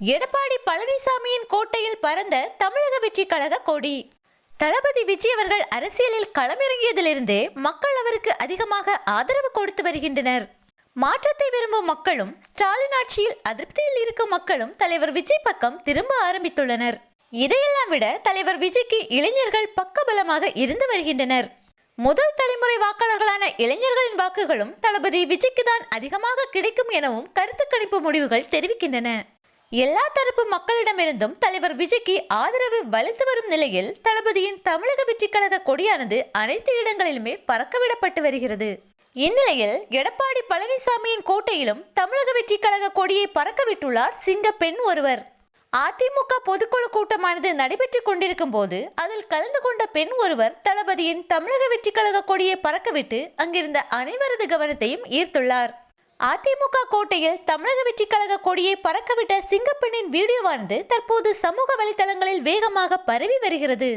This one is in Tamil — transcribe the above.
எடப்பாடி பழனிசாமியின் கோட்டையில் பறந்த தமிழக வெற்றி கழக கொடி. தளபதி விஜய் அவர்கள் அரசியலில் களமிறங்கியதிலிருந்தே மக்கள் அவருக்கு அதிகமாக ஆதரவு கொடுத்து வருகின்றனர். மாற்றத்தை விரும்பும் மக்களும் ஸ்டாலின் ஆட்சியில் அதிருப்தியில் இருக்கும் மக்களும் தலைவர் விஜய் பக்கம் திரும்ப ஆரம்பித்துள்ளனர். இதையெல்லாம் விட தலைவர் விஜய்க்கு இளைஞர்கள் பக்கபலமாக இருந்து வருகின்றனர். முதல் தலைமுறை வாக்காளர்களான இளைஞர்களின் வாக்குகளும் தளபதி விஜய்க்கு தான் அதிகமாக கிடைக்கும் எனவும் கருத்து கணிப்பு முடிவுகள் தெரிவிக்கின்றன. எல்லா தரப்பு மக்களிடமிருந்தும் தலைவர் விஜய்க்கு ஆதரவு வலுத்து வரும் நிலையில் தளபதியின் தமிழக வெற்றி கழக கொடியானது அனைத்து இடங்களிலுமே பறக்கவிடப்பட்டு வருகிறது. இந்நிலையில் எடப்பாடி பழனிசாமியின் கோட்டையிலும் தமிழக வெற்றி கழக கொடியை பறக்கவிட்டுள்ளார் சிங்க பெண் ஒருவர். அதிமுக பொதுக்குழு கூட்டமானது நடைபெற்றுக் கொண்டிருக்கும் போது அதில் கலந்து கொண்ட பெண் ஒருவர் தளபதியின் தமிழக வெற்றி கழக கொடியை பறக்கவிட்டு அங்கிருந்த அனைவரது கவனத்தையும் ஈர்த்துள்ளார். அதிமுக கோட்டையில் தமிழக வெற்றி கழக கொடியை பறக்கவிட்ட சிங்கப்பெண்ணின் வீடியோவானது தற்போது சமூக வலைதளங்களில் வேகமாக பரவி வருகிறது.